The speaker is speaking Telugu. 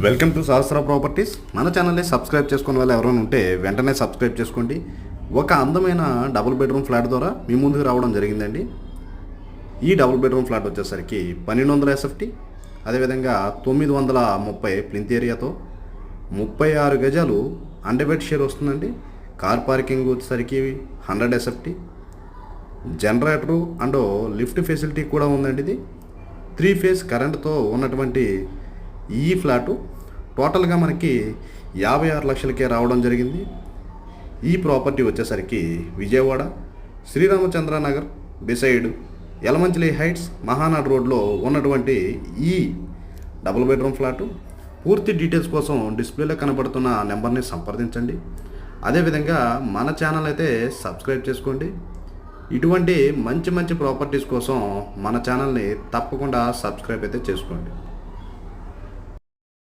Welcome to Sahasra properties. మన ఛానల్ని సబ్స్క్రైబ్ చేసుకున్న వాళ్ళు ఎవరైనా ఉంటే వెంటనే సబ్స్క్రైబ్ చేసుకోండి. ఒక అందమైన డబుల్ బెడ్రూమ్ ఫ్లాట్ ద్వారా మీ ముందుకు రావడం జరిగిందండి. ఈ డబుల్ బెడ్రూమ్ ఫ్లాట్ వచ్చేసరికి పన్నెండు వందల ఎస్ఎఫ్టీ అదేవిధంగా తొమ్మిది వందల ముప్పై ప్లింత్ ఏరియాతో ముప్పై ఆరు గజాలు అండర్బెడ్ షేర్ వస్తుందండి. కార్ పార్కింగ్ వచ్చేసరికి hundred SFT generator and lift facility కూడా ఉందండి ఇది. త్రీ ఫేజ్ కరెంట్తో ఉన్నటువంటి ఈ ఫ్లాటు టోటల్గా మనకి యాభై ఆరు లక్షలకే రావడం జరిగింది. ఈ ప్రాపర్టీ వచ్చేసరికి విజయవాడ శ్రీరామచంద్ర నగర్ బిసైడ్ యలమంచిలి హైట్స్ మహానాడు రోడ్లో ఉన్నటువంటి ఈ డబుల్ బెడ్రూమ్ ఫ్లాటు. పూర్తి డీటెయిల్స్ కోసం డిస్ప్లేలో కనబడుతున్న నెంబర్ని సంప్రదించండి. అదేవిధంగా మన ఛానల్ అయితే సబ్స్క్రైబ్ చేసుకోండి. ఇటువంటి మంచి మంచి ప్రాపర్టీస్ కోసం మన ఛానల్ని తప్పకుండా సబ్స్క్రైబ్ అయితే చేసుకోండి.